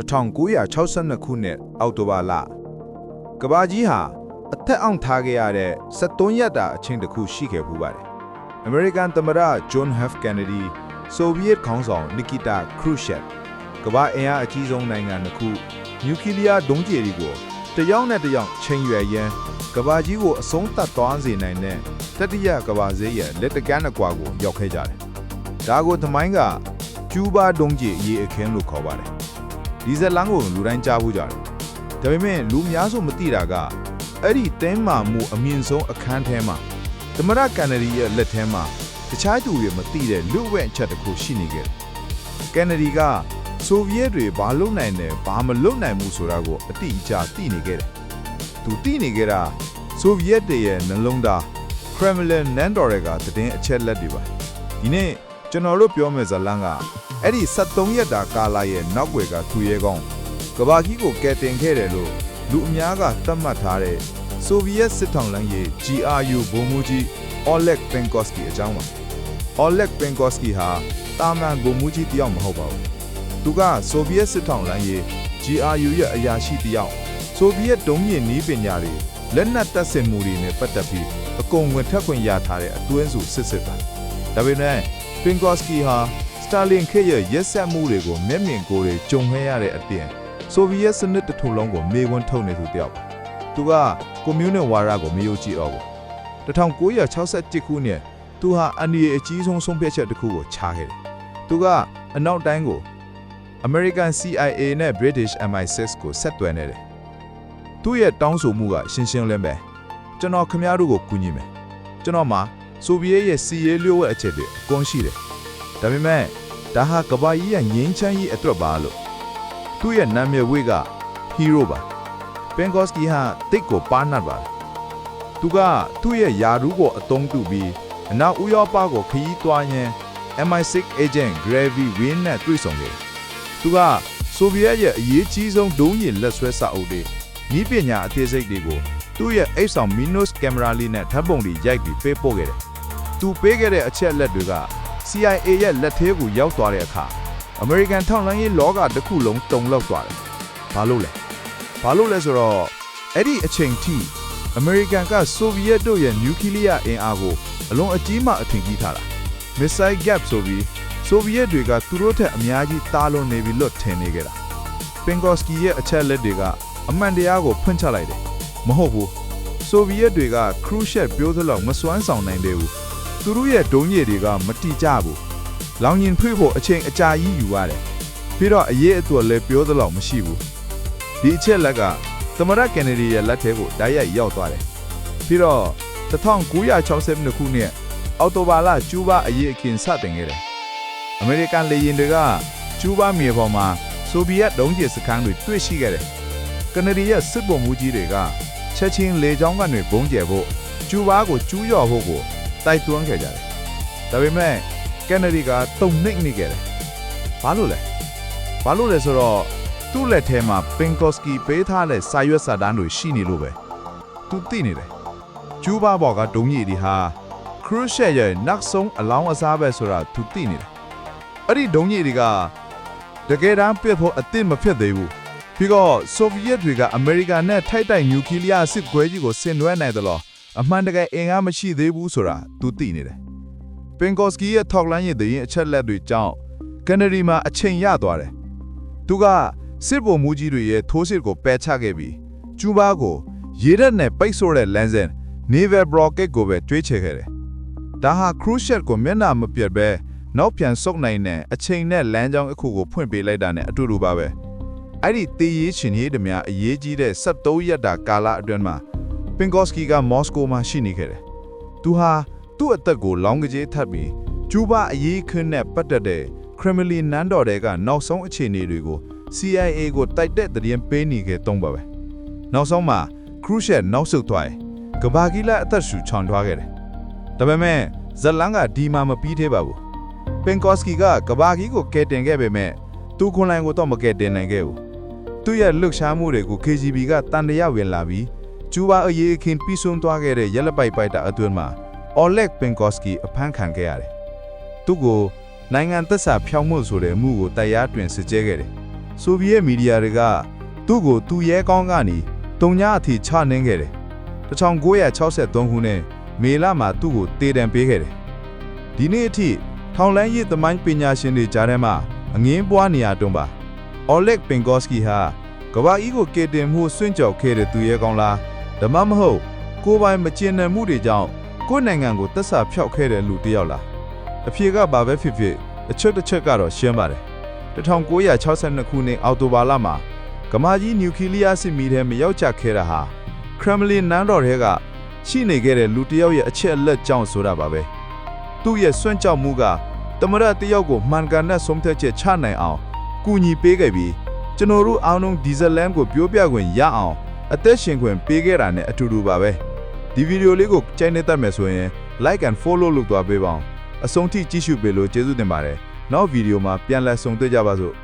1962ခုနှစ်အောက်တိုဘာလကဘာကြီးဟာအသက်အောင်ထားခဲ့ရတဲ့73ရက်တာအချိန်တစ်ခုရှိခဲ့ပူပါတယ်။ American သမ္မတ John F. Kennedy ဆိုဗီယက်ခေါင်းဆောင် Nikita Khrushchev ကမ္ဘာအင်အားအကြီးဆုံးနိုင်ငံတစ်ခုနျူကလ িয়ার ဒုံးကျည်တွေကိုတယောက်နဲ့တယောက်ချိန်ရွယ်ရန်ကမ္ဘာကြီးကိုအဆုံးသတ်သွားစေနိုင်တဲ့တတိယကမ္ဘာဈေးရဲ့လက်တကမ်းအကွာကိုရောက်ခဲ့ကြတယ်။ဒါကိုသမိုင်းကကျူးဘာဒုံးကျည်အရေးအခင်းလို့ခေါ်ပါတယ်။ ဒီဇက်လန်ကိုလူတိုင်းကြားဖို့ကြတယ်။ဒါပေမဲ့လူများစုမသိတာကအဲ့ဒီတင်းမာမှုအမြင့်ဆုံးအခန်းထဲမှာသမရကန်နဒီရဲ့လက်ထဲမှာတခြားသူတွေမသိတဲ့လူ့ဝဲအချက်တစ်ခုရှိနေခဲ့တယ်။ကန်နဒီကဆိုဗီယက်တွေဘာလုပ်နိုင်တယ်ဘာမလုပ်နိုင်ဘူးဆိုတာကိုအတိအကျသိနေခဲ့တယ်။သူသိနေခဲ့တာဆိုဗီယက်တွေရဲ့နှလုံးသား Kremlin နန်းတော်တွေကသတင်းအချက်လက်တွေပါ။ဒီနေ့ကျွန်တော်တို့ပြောမယ့်ဇာတ်လမ်းက အဲ့ဒီ73ရက်တာကာလာရဲ့နောက်ွယ်ကသူရဲကောင်းကဘာကြီးကိုကယ်တင်ခဲ့တယ်လို့လူအများကသတ်မှတ်ထားတဲ့ဆိုဗီယက်စစ်ထောင်လမ်းရေး GRU ဗိုလ်မှူးကြီး Oleg Penkovsky အကြောင်းပါ Oleg Penkovsky ဟာတာမန်ဗိုလ်မှူးကြီးတယောက်မဟုတ်ပါဘူးသူကဆိုဗီယက်စစ်ထောင်လမ်းရေး GRU ရဲ့အရာရှိတယောက်ဆိုဗီယက်ဒုံးမြင့်နည်းပညာတွေလက်နက်တပ်ဆင်မှုတွေနဲ့ပတ်သက်ပြီးအကုန်ဝင်ထက်ခွင့်ရထားတဲ့အတွင်းစုစစ်စစ်ပါဒါပေမဲ့ Penkovsky ဟာစ တာလင်ခေတ်ရဲ့ရက်ဆက်မှုတွေကိုမျက်မြင်ကိုယ်တွေကြုံခဲ့ရတဲ့အပြင်ဆိုဗီယက်စနစ်တစ်ခုလုံးကိုမေခွန်းထုတ်နေသူတယောက်ပါသူကကွန်မြူနစ်ဝါဒကိုမယုံကြည်တော့ဘူး1961ခုနှစ်သူဟာအန်ဒီအကြီးဆုံးဆုံးဖြတ်ချက်တစ်ခုကိုချခဲ့တယ်သူကအနောက်တိုင်းကို American CIA နဲ့ British MI6 ကိုဆက်သွယ်နေတယ်သူ့ရဲ့တောင်းဆိုမှုကရှင်းရှင်းလင်းပဲကျွန်တော်ခမားတို့ကိုကူညီမယ်ကျွန်တော်မှာဆိုဗီယက်ရဲ့စီရေးလျှို့ဝှက်အချက်တွေအကုန်ရှိတယ်ဒါပေမဲ့ ဒါဟာကမ္ဘာကြီးရဲ့ငြိမ်းချမ်းရေးအတွက်ပါလို့သူ့ရဲ့နာမည်ဝေးက hero ပါ Penkovsky ဟာတိတ်ကိုပါနတ်ပါတယ်သူကသူ့ရဲ့ယာရုကိုအသုံးပြုပြီးအနောက်ဥရောပကိုခရီးသွားရင်း MI6 agent Gravy Win နဲ့တွေ့ဆုံတယ်သူကဆိုဗီယက်ရဲ့အရေးကြီးဆုံးဒုံးကျည်လက်ဆွဲစာအုပ်တွေဤပညာအသေးစိတ်တွေကိုသူ့ရဲ့အိတ်ဆောင် Minos ကင်မရာလေးနဲ့ဓာတ်ပုံတွေရိုက်ပြီးပေးပို့ခဲ့တယ်သူပေးခဲ့တဲ့အချက်အလက်တွေက CIA ရဲ့လက်ထဲကိုရောက်သွားတဲ့အခါ American ထောက်လှမ်းရေးလောကတစ်ခုလုံးတုန်လှုပ်သွားတယ်ဘာလို့လဲဘာလို့လဲဆိုတော့အဲ့ဒီအချိန်ထိ American ကဆိုဗီယက်တို့ရဲ့နျူကလ িয়ার အင်အားကိုအလွန်အကြီးမှအထင်ကြီးထားတာ Missile Gap ဆိုပြီးဆိုဗီယက်တွေကသူတို့ထက်အများကြီးတားလွန်နေပြီလို့ထင်နေကြတာ Penkovsky ရဲ့အချက်လက်တွေကအမှန်တရားကိုဖွင့်ချလိုက်တယ်မဟုတ်ဘူးဆိုဗီယက်တွေက Khrushchev ပြောသလောက်မစွမ်းဆောင်နိုင်သေးဘူး သူတို့ရဲ့ဒုံးရည်တွေကမတိကျဘူးလောင်ရင်ဖွေးဖို့အချိန်အကြာကြီးယူရတယ်ပြီးတော့အရေးအသွက်လည်းပြောသလောက်မရှိဘူးဒီအချက်လက်ကသမရကန်နဒီရဲ့လက်ထဲကိုတိုက်ရိုက်ရောက်သွားတယ်ပြီးတော့1962ခုနှစ်အောက်တိုဘာလကျူးဘာအရေးအခင်းစတင်ခဲ့တယ်အမေရိကန်လေယာဉ်တွေကကျူးဘာမြေပေါ်မှာဆိုဗီယက်ဒုံးကျည်စခန်းတွေတွေ့ရှိခဲ့တယ်ကနေဒီရဲ့စစ်ဗိုလ်မှူးကြီးတွေကချက်ချင်းလေကြောင်းကနေဘုံကျဲဖို့ကျူးဘာကိုကျူးကျော်ဖို့ကို တိုက်တွန်းခဲ့ကြတယ်ဒါပေမဲ့ကနေဒီကတုံနှိမ့်နေခဲ့တယ်ဘာလို့လဲဘာလို့လဲဆိုတော့သူ့လက်ထဲမှာ Penkovsky ပေးထားတဲ့စာရွက်စာတမ်းတွေရှိနေလို့ပဲသူသိနေတယ်ကျူးဘာဘော်ကဒုံကြီးဒီဟာ Khrushchev ရဲ့နောက်ဆုံးအလောင်းအစားပဲဆိုတာသူသိနေတယ်အဲ့ဒီဒုံကြီးတွေကတကယ်တမ်းပြတ်ဖို့အသင့်မဖြစ်သေးဘူးပြီးတော့ဆိုဗီယက်တွေကအမေရိကန်နဲ့ထိုက်တိုက်နျူကလ িয়ার စစ်ကွဲကြီးကိုဆင်နွှဲနိုင်တယ်လို့ အမှန်တကယ်အင်အားမရှိသေးဘူးဆိုတာသူသိနေတယ်ပင်ကော့စကီရဲ့ထောက်လန်းရည်တဲ့အချက်လက်တွေကြောင့်ကန်နဒီမှာအချိန်ရသွားတယ်သူကစစ်ဗိုလ်မှူးကြီးတွေရဲ့ထိုးစစ်ကိုပယ်ချခဲ့ပြီးကျူးဘားကိုရေရက်နဲ့ပိတ်ဆို့တဲ့လမ်းစဉ် Naval Blockade ကိုပဲတွေးချခဲ့တယ်ဒါဟာ Khrushchev ကိုမျက်နှာမပြတ်ပဲနောက်ပြန်ဆုတ်နိုင်တဲ့အချိန်နဲ့လမ်းကြောင်းအခုကိုဖွင့်ပေးလိုက်တာနဲ့အတူတူပါပဲအဲ့ဒီတေးရေးချင်ရေးတည်းများအရေးကြီးတဲ့73ရက်တာကာလအတွင်းမှာ Penkovsky ကမော်စကိုမှာရှိနေခဲ့တယ်။သူဟာသူ့အသက်ကိုလောင်းကကြေးထပ်ပြီးကျူးဘာအရေးခင်းနဲ့ပတ်သက်တဲ့ Kremlin နန်းတော်တွေကနောက်ဆုံးအခြေအနေတွေကို CIA ကိုတိုက်တဲ့သတင်းပေးနေခဲ့တုံးပါပဲ။နောက်ဆုံးမှာ Khrushchev နောက်ဆုတ်သွားတယ်။ကဘာဂီလာအသက်ရှူချောင်ထွားခဲ့တယ်။ဒါပေမဲ့ဇလန်ကဒီမှာမပြီးသေးပါဘူး။ Penkovsky ကကဘာဂီကိုကယ်တင်ခဲ့ပေမဲ့သူခွန်လိုင်ကိုတော့မကယ်တင်နိုင်ခဲ့ဘူး။သူ့ရဲ့လှုပ်ရှားမှုတွေကို KGB ကတန်တရားဝင်လာပြီး ကျူဘာအရေးအခင်းပြီးဆုံးသွားခဲ့တဲ့ရက်လက်ပိုက်ပိုက်တာအတွင်းမှာ Oleg Penkovsky အဖမ်းခံခဲ့ရတယ်။သူ့ကိုနိုင်ငံသက်စာဖျောက်မှုဆိုတဲ့အမှုကိုတရားတွင်စစ်ကြဲခဲ့တယ်။ဆိုဗီယက်မီဒီယာတွေကသူ့ကိုသူ့ရဲကောင်းကနေတုံညာအထိချနှင်းခဲ့တယ်1963ခုနှစ်မေလမှာသူ့ကိုတေတံပေးခဲ့တယ်ဒီနေ့အထိထောင်လန်းရေးသမိုင်းပညာရှင်တွေကြားထဲမှာအငင်းပွားနေရတုံးပါ Oleg Penkovsky ဟာကဘာအီကိုကေတင်မှုဆွင့်ကြော်ခဲ့တဲ့သူရဲကောင်းလား ဓမ္မမဟုတ်ကိုယ်ပိုင်မကျင်နယ်မှုတွေကြောင့်ကိုယ့်နိုင်ငံကိုတက်ဆာဖျောက်ခဲ့တဲ့လူတစ်ယောက်လားအဖြေကဘာပဲဖြစ်ဖြစ်အချက်တစ်ချက်ကတော့ရှင်းပါတယ်1962ခုနှစ်အောက်တိုဘာလမှာကမာကြီးနျူကလ িয়ার စစ်မီထဲမရောက်ချခဲ့တာဟာခရမလင်နန်းတော်ထဲကရှိနေခဲ့တဲ့လူတစ်ယောက်ရဲ့အချက်အလက်ကြောင့်ဆိုတာပါပဲသူ့ရဲ့စွန့်ကြောက်မှုကတမရတစ်ယောက်ကိုမှန်ကန်တဲ့ဆုံးဖြတ်ချက်ချနိုင်အောင်ကူညီပေးခဲ့ပြီးကျွန်တော်တို့အားလုံးဒီဇယ်လန်ကိုပြောပြခွင့်ရအောင် အသက်ရှင်ခွင့်ပေးခဲ့တာနဲ့အတူတူပါပဲဒီဗီဒီယိုလေးကိုကြိုက်နေတတ်မယ်ဆိုရင် like and follow လုပ်သွားပေးပါအောင်အဆုံးထိကြည့်ရှုပေးလို့ကျေးဇူးတင်ပါတယ်နောက်ဗီဒီယိုမှာပြန်လည်ဆုံတွေ့ကြပါစို့